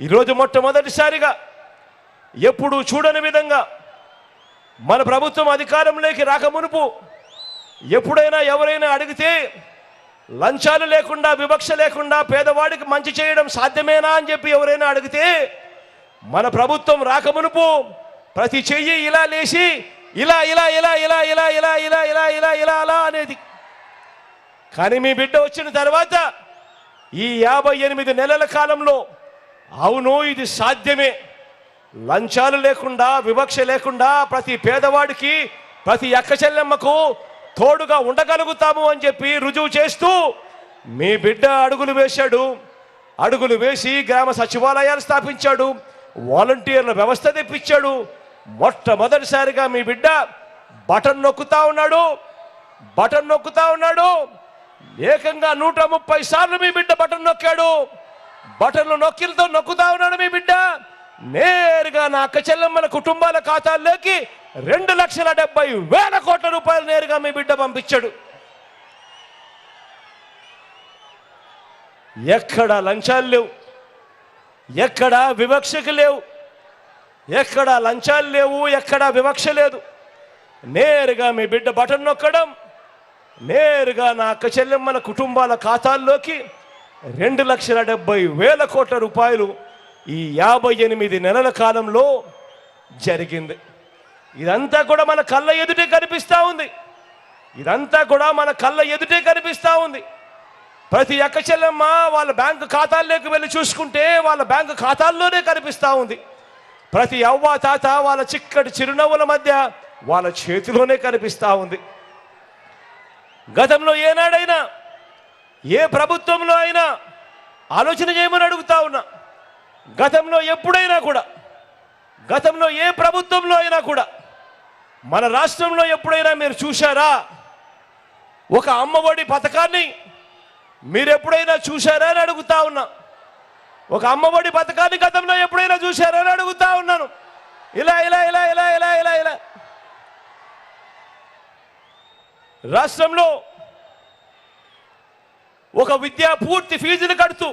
ఈరోజు మొట్టమొదటిసారిగా ఎప్పుడు చూడని విధంగా మన ప్రభుత్వం అధికారంలోకి రాకమునుపు ఎప్పుడైనా ఎవరైనా అడిగితే లంచాలు లేకుండా వివక్ష లేకుండా పేదవాడికి మంచి చేయడం సాధ్యమేనా అని చెప్పి ఎవరైనా అడిగితే మన ప్రభుత్వం రాకమునుపు ప్రతి చెయ్యి ఇలా లేచి ఇలా ఇలా ఇలా ఇలా ఇలా ఇలా ఇలా ఇలా ఇలా ఇలా అలా అనేది కానీ మీ బిడ్డ వచ్చిన తర్వాత ఈ యాభై ఎనిమిది నెలల కాలంలో అవును ఇది సాధ్యమే. లంచాలు లేకుండా వివక్ష లేకుండా ప్రతి పేదవాడికి ప్రతి అక్క చెల్లెమ్మకు తోడుగా ఉండగలుగుతాము అని చెప్పి రుజువు చేస్తూ మీ బిడ్డ అడుగులు వేశాడు. అడుగులు వేసి గ్రామ సచివాలయాలు స్థాపించాడు. వాలంటీర్ల వ్యవస్థ తెప్పించాడు. మొట్టమొదటిసారిగా మీ బిడ్డ బటన్ నొక్కుతా ఉన్నాడు. బటన్ నొక్కుతా ఉన్నాడు. ఏకంగా నూట ముప్పై సార్లు మీ బిడ్డ బటన్ నొక్కాడు. బటన్లు నొక్కిలతో నొక్కుతా ఉన్నాడు మీ బిడ్డ. నేరుగా నా అక్క చెల్లెమ్మల కుటుంబాల ఖాతాల్లోకి రెండు లక్షల డెబ్బై వేల కోట్ల రూపాయలు నేరుగా మీ బిడ్డ పంపించాడు. ఎక్కడ లంచాలు లేవు? ఎక్కడ వివక్షకు లేవు? ఎక్కడ లంచాలు లేవు? ఎక్కడ వివక్ష లేదు? నేరుగా మీ బిడ్డ బటన్ నొక్కడం నేరుగా నా అక్క చెల్లెమ్మల కుటుంబాల ఖాతాల్లోకి రెండు లక్షల డెబ్బై వేల కోట్ల రూపాయలు ఈ యాభై ఎనిమిది నెలల కాలంలో జరిగింది. ఇదంతా కూడా మన కళ్ళ ఎదుటే కనిపిస్తూ ఉంది. ఇదంతా కూడా మన కళ్ళ ఎదుటే కనిపిస్తూ ఉంది. ప్రతి అక్క చెల్లెమ్మ వాళ్ళ బ్యాంకు ఖాతాల్లోకి వెళ్ళి చూసుకుంటే వాళ్ళ బ్యాంకు ఖాతాల్లోనే కనిపిస్తూ ఉంది. ప్రతి అవ్వ తాత వాళ్ళ చిక్కటి చిరునవ్వుల మధ్య వాళ్ళ చేతిలోనే కనిపిస్తూ ఉంది. గతంలో ఏనాడైనా ఏ ప్రభుత్వంలో అయినా ఆలోచన చేయమని అడుగుతా ఉన్నా. గతంలో ఎప్పుడైనా కూడా గతంలో ఏ ప్రభుత్వంలో అయినా కూడా మన రాష్ట్రంలో ఎప్పుడైనా మీరు చూశారా? ఒక అమ్మఒడి పథకాన్ని మీరు ఎప్పుడైనా చూశారా అని అడుగుతా ఉన్నా. ఒక అమ్మఒడి పథకాన్ని గతంలో ఎప్పుడైనా చూశారా అని అడుగుతా ఉన్నాను. ఇలా ఇలా ఇలా ఇలా ఇలా ఇలా ఇలా. రాష్ట్రంలో ఒక విద్యా పూర్తి ఫీజులు కడుతూ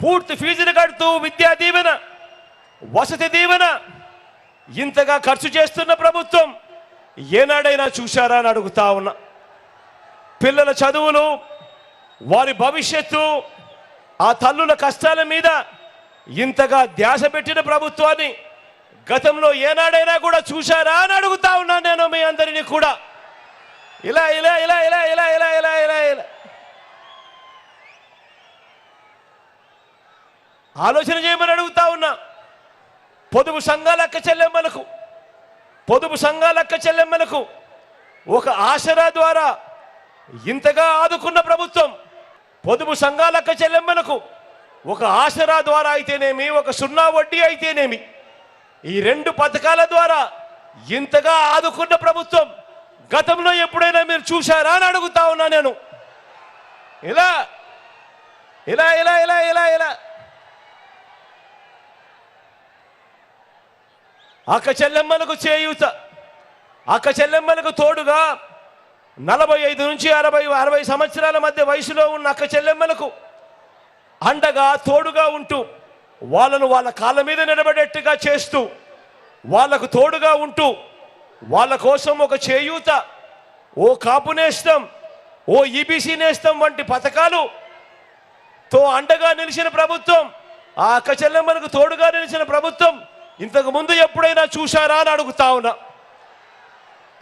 పూర్తి ఫీజులు కడుతూ విద్యా దీవెన వసతి దీవెన ఇంతగా ఖర్చు చేస్తున్న ప్రభుత్వం ఏనాడైనా చూశారా అని అడుగుతా ఉన్నా. పిల్లల చదువులు వారి భవిష్యత్తు ఆ తల్లుల కష్టాల మీద ఇంతగా ధ్యాస పెట్టిన ప్రభుత్వాన్ని గతంలో ఏనాడైనా కూడా చూశారా అని అడుగుతా ఉన్నాను నేను మీ అందరినీ కూడా. ఇలా ఇలా ఇలా ఇలా ఇలా ఇలా ఇలా ఇలా ఇలా. ఆలోచన చేయమని అడుగుతా ఉన్నా. పొదుపు సంఘాల అక్క చెల్లెమ్మలకు పొదుపు సంఘాల అక్క చెల్లెమ్మలకు ఒక ఆసరా ద్వారా ఇంతగా ఆదుకున్న ప్రభుత్వం పొదుపు సంఘాల అక్క చెల్లెమ్మలకు ఒక ఆసరా ద్వారా అయితేనేమి ఒక సున్నా వడ్డీ అయితేనేమి ఈ రెండు పథకాల ద్వారా ఇంతగా ఆదుకున్న ప్రభుత్వం గతంలో ఎప్పుడైనా మీరు చూశారా అని అడుగుతా ఉన్నా నేను. ఇలా ఇలా ఇలా ఇలా ఇలా ఇలా అక్క చెల్లెమ్మలకు చేయూత అక్క చెల్లెమ్మలకు తోడుగా నలభై ఐదు నుంచి అరవై అరవై సంవత్సరాల మధ్య వయసులో ఉన్న అక్క చెల్లెమ్మలకు అండగా తోడుగా ఉంటూ వాళ్ళను వాళ్ళ కాళ్ళ మీద నిలబడేట్టుగా చేస్తూ వాళ్ళకు తోడుగా ఉంటూ వాళ్ళ కోసం ఒక చేయూత ఓ కాపు నేస్తం ఓ ఈబీసీ నేస్తం వంటి పథకాలు తో అండగా నిలిచిన ప్రభుత్వం ఆ అక్క చెల్లెమ్మలకు తోడుగా నిలిచిన ప్రభుత్వం ఇంతకు ముందు ఎప్పుడైనా చూశారా అని అడుగుతా ఉన్నా.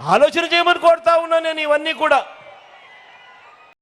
ఆలోచన చేయమని కోరుతా ఉన్నా నేను ఇవన్నీ కూడా.